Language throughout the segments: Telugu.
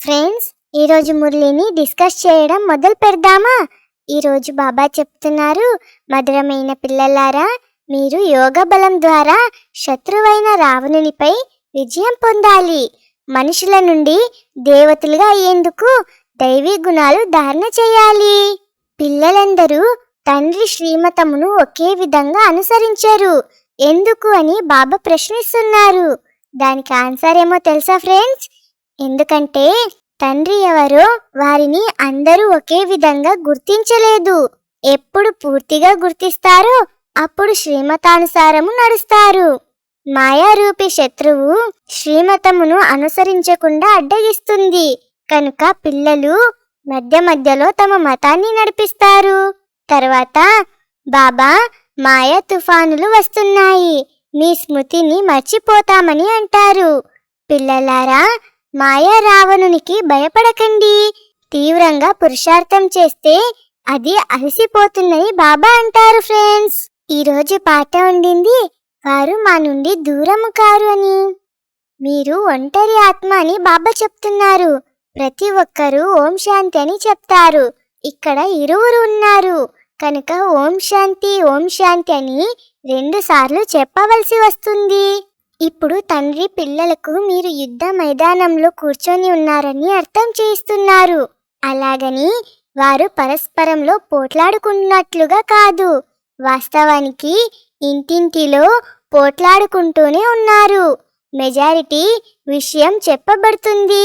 ఫ్రెండ్స్ ఈరోజు మురళిని డిస్కస్ చేయడం మొదలు పెడదామా? ఈరోజు బాబా చెప్తున్నారు మధురమైన పిల్లలారా మీరు యోగ బలం ద్వారా శత్రువైన రావణునిపై విజయం పొందాలి. మనుషుల నుండి దేవతలుగా అయ్యేందుకు దైవీ గుణాలు ధారణ చేయాలి. పిల్లలందరూ తండ్రి శ్రీమతమును ఒకే విధంగా అనుసరించారు. ఎందుకు అని బాబా ప్రశ్నిస్తున్నారు. దానికి ఆన్సర్ ఏమో తెలుసా ఫ్రెండ్స్ ఎందుకంటే తండ్రి ఎవరో వారిని అందరూ ఒకే విధంగా గుర్తించలేదు. ఎప్పుడు పూర్తిగా గుర్తిస్తారో అప్పుడు శ్రీమతానుసారము నడుస్తారు. మాయారూపి శత్రువు శ్రీమతమును అనుసరించకుండా అడ్డగిస్తుంది. కనుక పిల్లలు మధ్య మధ్యలో తమ మతాన్ని నడిపిస్తారు. తర్వాత బాబా మాయా తుఫానులు వస్తున్నాయి. మీ స్మృతిని మర్చిపోతామని అంటారు. పిల్లలారా మాయా రావణునికి భయపడకండి. తీవ్రంగా పురుషార్థం చేస్తే అది అలసిపోతుందని బాబా అంటారు ఫ్రెండ్స్. ఈరోజు పాట ఉండింది. వారు మా నుండి దూరము కారు అని. మీరు ఒంటరి ఆత్మ అని బాబా చెప్తున్నారు. ప్రతి ఒక్కరూ ఓం శాంతి అని చెప్తారు. ఇక్కడ ఇరువురు ఉన్నారు. కనుక ఓం శాంతి ఓం శాంతి అని రెండుసార్లు చెప్పవలసి వస్తుంది. ఇప్పుడు తండ్రి పిల్లలకు మీరు యుద్ధ మైదానంలో కూర్చొని ఉన్నారని అర్థం చేస్తున్నారు అలాగని వారు పరస్పరంలో పోట్లాడుకున్నట్లుగా కాదు. వాస్తవానికి ఇంటింటిలో పోట్లాడుకుంటూనే ఉన్నారు. మెజారిటీ విషయం చెప్పబడుతుంది.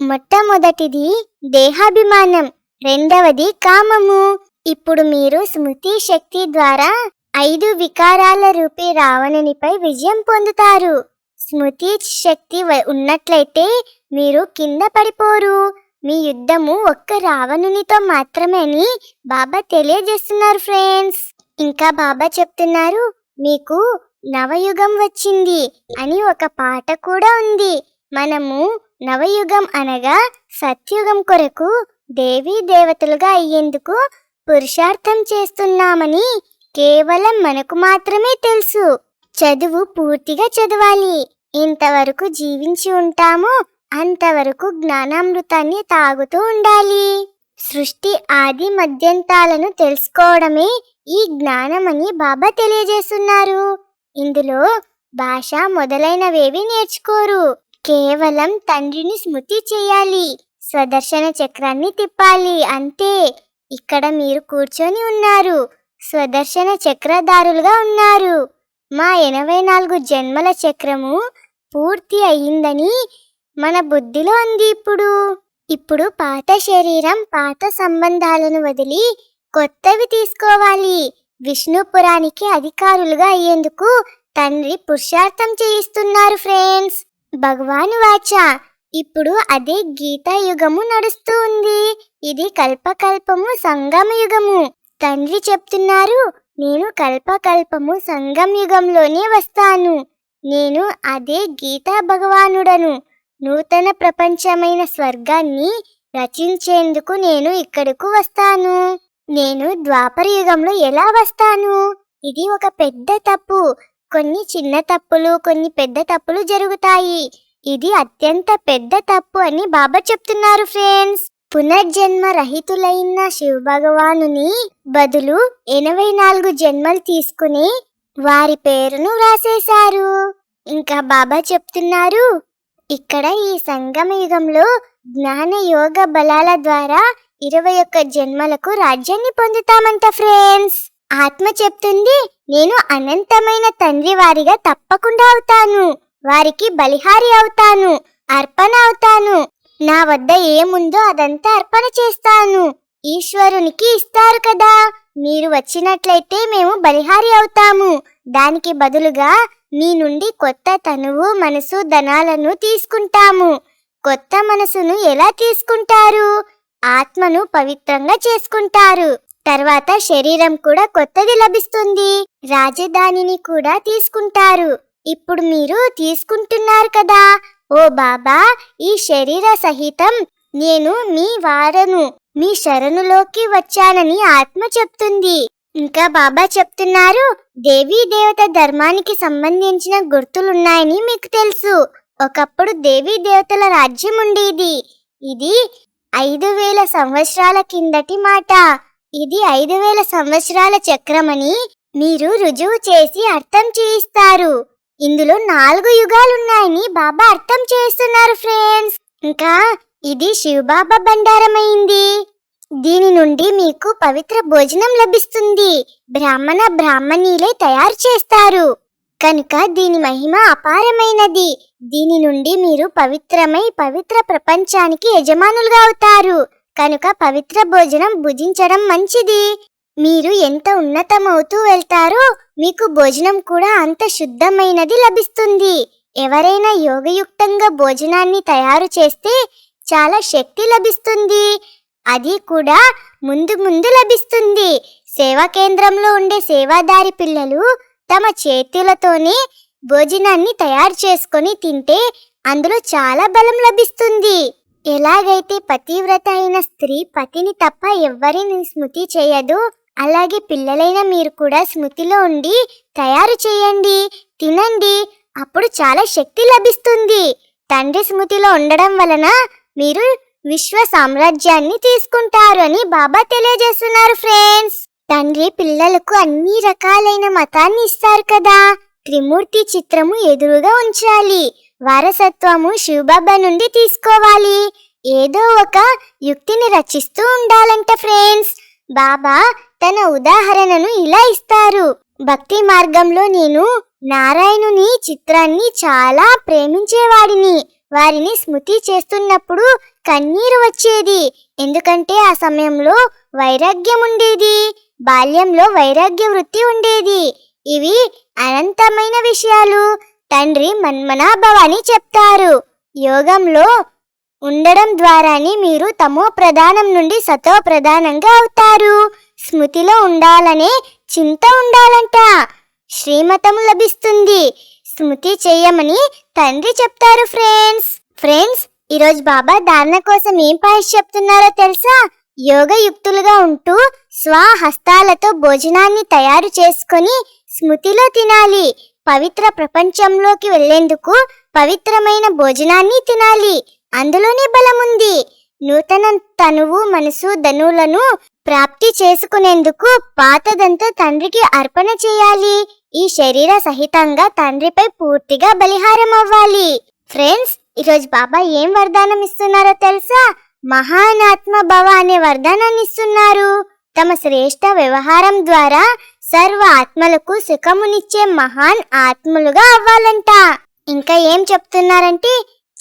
మొట్టమొదటిది దేహాభిమానం రెండవది కామము. ఇప్పుడు మీరు స్మృతి శక్తి ద్వారా ఐదు వికారాల రూపీ రావణునిపై విజయం పొందుతారు. స్మృతి శక్తి ఉన్నట్లయితే మీరు కింద పడిపోరు. మీ యుద్ధము ఒక్క రావణునితో మాత్రమే అని బాబా తెలియజేస్తున్నారు ఫ్రెండ్స్. ఇంకా బాబా చెప్తున్నారు మీకు నవయుగం వచ్చింది అని ఒక పాట కూడా ఉంది. మనము నవయుగం అనగా సత్యుగం కొరకు దేవీ దేవతలుగా అయ్యేందుకు పురుషార్థం చేస్తున్నామని కేవలం మనకు మాత్రమే తెలుసు. చదువు పూర్తిగా చదవాలి. ఇంతవరకు జీవించి ఉంటామో. అంతవరకు జ్ఞానామృతాన్ని తాగుతూ ఉండాలి. సృష్టి ఆది మధ్యంతాలను తెలుసుకోవడమే ఈ జ్ఞానమని బాబా తెలియజేస్తున్నారు. ఇందులో భాష మొదలైనవేవి నేర్చుకోరు. కేవలం తండ్రిని స్మృతి చేయాలి. స్వదర్శన చక్రాన్ని తిప్పాలి. అంతే. ఇక్కడ మీరు కూర్చొని ఉన్నారు. స్వదర్శన చక్రధారులుగా ఉన్నారు. మా ఎనభై నాలుగు జన్మల చక్రము పూర్తి అయ్యిందని మన బుద్ధిలో ఉంది ఇప్పుడు. ఇప్పుడు పాత శరీరం పాత సంబంధాలను వదిలి కొత్తవి తీసుకోవాలి. విష్ణుపురానికి అధికారులుగా అయ్యేందుకు తండ్రి పురుషార్థం చేయిస్తున్నారు ఫ్రెండ్స్. భగవాను వాచ. ఇప్పుడు అదే గీతా యుగము నడుస్తూ ఉంది. ఇది కల్పకల్పము సంగమ యుగము తండ్రి చెప్తున్నారు నేను కల్పకల్పము సంగం యుగంలోనే వస్తాను. నేను అదే గీతా భగవానుడను. నూతన ప్రపంచమైన స్వర్గాన్ని రచించేందుకు నేను ఇక్కడకు వస్తాను. నేను ద్వాపర యుగంలో ఎలా వస్తాను? ఇది ఒక పెద్ద తప్పు. కొన్ని చిన్న తప్పులు కొన్ని పెద్ద తప్పులు జరుగుతాయి. ఇది అత్యంత పెద్ద తప్పు అని బాబా చెప్తున్నారు ఫ్రెండ్స్. పునర్జన్మ రహితులైన శివ భగవానుని బదులు ఎనభై నాలుగు జన్మలు తీసుకుని వారి పేరును వ్రాసేశారు ఇంకా బాబా చెప్తున్నారు ఇక్కడ ఈ సంగమయుగంలో జ్ఞాన యోగ బలాల ద్వారా ఇరవై ఒక్క జన్మలకు రాజ్యాన్ని పొందుతామంట ఫ్రెండ్స్. ఆత్మ చెప్తుంది నేను అనంతమైన తండ్రి వారిగా తప్పకుండా అవుతాను వారికి బలిహారి అవుతాను అర్పణ అవుతాను నా వద్ద ఏముందో అదంతా అర్పణ చేస్తాను. ఈశ్వరునికి ఇస్తారు కదా. మీరు వచ్చినట్లయితే మేము బలిహారి అవుతాము. దానికి బదులుగా మీ నుండి కొత్త తనువు మనసు ధనాలను తీసుకుంటాము. కొత్త మనసును ఎలా తీసుకుంటారు? ఆత్మను పవిత్రంగా చేసుకుంటారు. తర్వాత శరీరం కూడా కొత్తది లభిస్తుంది. రాజధానిని కూడా తీసుకుంటారు. ఇప్పుడు మీరు తీసుకుంటున్నారు కదా. ఓ బాబా ఈ శరీర సహితం నేను మీ వారను మీ శరణులోకి వచ్చానని ఆత్మ చెప్తుంది. ఇంకా బాబా చెప్తున్నారు దేవీ దేవత ధర్మానికి సంబంధించిన గుర్తులున్నాయని మీకు తెలుసు. ఒకప్పుడు దేవీ దేవతల రాజ్యం ఉండేది. ఇది ఐదు వేల సంవత్సరాల కిందటి మాట. ఇది ఐదు వేల సంవత్సరాల చక్రమని మీరు రుజువు చేసి అర్థం చేయిస్తారు. ఇందులో నాలుగు యుగాలున్నాయని బాబా అర్థం చేస్తున్నారు ఫ్రెండ్స్. ఇంకా ఇది శివబాబా బండారమైంది. దీని నుండి మీకు పవిత్ర భోజనం లభిస్తుంది. బ్రాహ్మణ బ్రాహ్మణీలే తయారు చేస్తారు. కనుక దీని మహిమ అపారమైనది. దీని నుండి మీరు పవిత్రమై పవిత్ర ప్రపంచానికి యజమానులుగా అవుతారు. కనుక పవిత్ర భోజనం భుజించడం మంచిది. మీరు ఎంత ఉన్నతమవుతూ వెళ్తారో మీకు భోజనం కూడా అంత శుద్ధమైనది లభిస్తుంది. ఎవరైనా యోగయుక్తంగా భోజనాన్ని తయారు చేస్తే చాలా శక్తి లభిస్తుంది. అది కూడా ముందు ముందు లభిస్తుంది. సేవా కేంద్రంలో ఉండే సేవాదారి పిల్లలు తమ చేతులతోనే భోజనాన్ని తయారు చేసుకొని తింటే అందులో చాలా బలం లభిస్తుంది. ఎలాగైతే పతివ్రత అయిన స్త్రీ పతిని తప్ప ఎవ్వరిని స్మృతి చేయదు అలాగే పిల్లలైన మీరు కూడా స్మృతిలో ఉండి తయారు చేయండి తినండి. అప్పుడు చాలా శక్తి లభిస్తుంది. తండ్రి స్మృతిలో ఉండడం వలన మీరు విశ్వ సామ్రాజ్యాన్ని తీసుకుంటారు అని బాబా తెలియజేస్తున్నారు ఫ్రెండ్స్. తండ్రి పిల్లలకు అన్ని రకాలైన మతాన్ని ఇస్తారు కదా. త్రిమూర్తి చిత్రము ఎదురుగా ఉంచాలి. వారసత్వము శివబాబా నుండి తీసుకోవాలి. ఏదో ఒక యుక్తిని రచిస్తూ ఉండాలంట ఫ్రెండ్స్. బాబా తన ఉదాహరణను ఇలా ఇస్తారు. భక్తి మార్గంలో నేను నారాయణుని చిత్రాన్ని చాలా ప్రేమించేవాడిని. వారిని స్మృతి చేస్తున్నప్పుడు కన్నీరు వచ్చేది. ఎందుకంటే ఆ సమయంలో వైరాగ్యం ఉండేది. బాల్యంలో వైరాగ్య వృత్తి ఉండేది. ఇవి అనంతమైన విషయాలు. తండ్రి మన్మనాభవ అని చెప్తారు. యోగంలో ఉండడం ద్వారానే మీరు తమో ప్రధానం నుండి సతో ప్రధానంగా అవుతారు. స్మృతిలో ఉండాలనే చింత ఉండాలంట. శ్రీమతం లభిస్తుంది. స్మృతి చేయమని తండ్రి చెప్తారు ఫ్రెండ్స్. ఫ్రెండ్స్ ఈరోజు బాబా ధారణ కోసం ఏం పాయస్ చెప్తున్నారో తెలుసా? యోగయుక్తులుగా ఉంటూ స్వహస్తాలతో భోజనాన్ని తయారు చేసుకొని స్మృతిలో తినాలి. పవిత్ర ప్రపంచంలోకి వెళ్ళేందుకు పవిత్రమైన భోజనాన్ని తినాలి. అందులోనే బలముంది నూతన తనువు మనసు ధనులను ప్రాప్తి చేసుకునేందుకు పాతదంతా తండ్రికి అర్పణ చేయాలి. ఈ శరీర సహితంగా తండ్రిపై పూర్తిగా బలిహారం అవ్వాలి. ఫ్రెండ్స్ ఈరోజు బాబా ఏం వరదానం ఇస్తున్నారో తెలుసా? మహానాత్మ భవ అనే వరదానాన్ని ఇస్తున్నారు. తమ శ్రేష్ట వ్యవహారం ద్వారా సర్వ ఆత్మలకు సుఖమునిచ్చే మహాన్ ఆత్మలుగా అవ్వాలంట. ఇంకా ఏం చెప్తున్నారంటే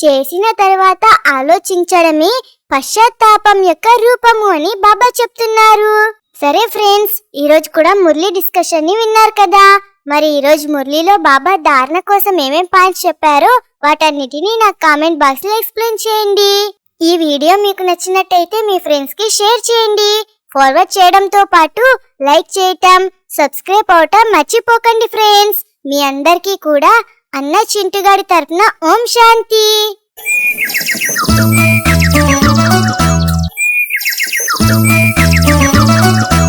చేసిన తర్వాత ఆలోచించడమే పశ్చాత్తాపం యొక్క రూపము అని బాబా చెప్తున్నారు. సరే ఫ్రెండ్స్ ఈరోజు కూడా మురళి డిస్కషన్ని విన్నారు కదా. మరి ఈరోజు మురళిలో బాబా ధారణ కోసం ఏమేం పాయింట్స్ చెప్పారో వాటన్నిటిని నాకు కామెంట్ బాక్స్లో ఎక్స్ప్లెయిన్ చేయండి. ఈ వీడియో మీకు నచ్చినట్టయితే మీ ఫ్రెండ్స్కి షేర్ చేయండి. ఫార్వర్డ్ చేయడంతో పాటు లైక్ చేయటం సబ్స్క్రైబ్ అవటం మర్చిపోకండి ఫ్రెండ్స్. మీ అందరికీ కూడా అన్న చింటుగాడి తరపున ఓం శాంతి Thank you.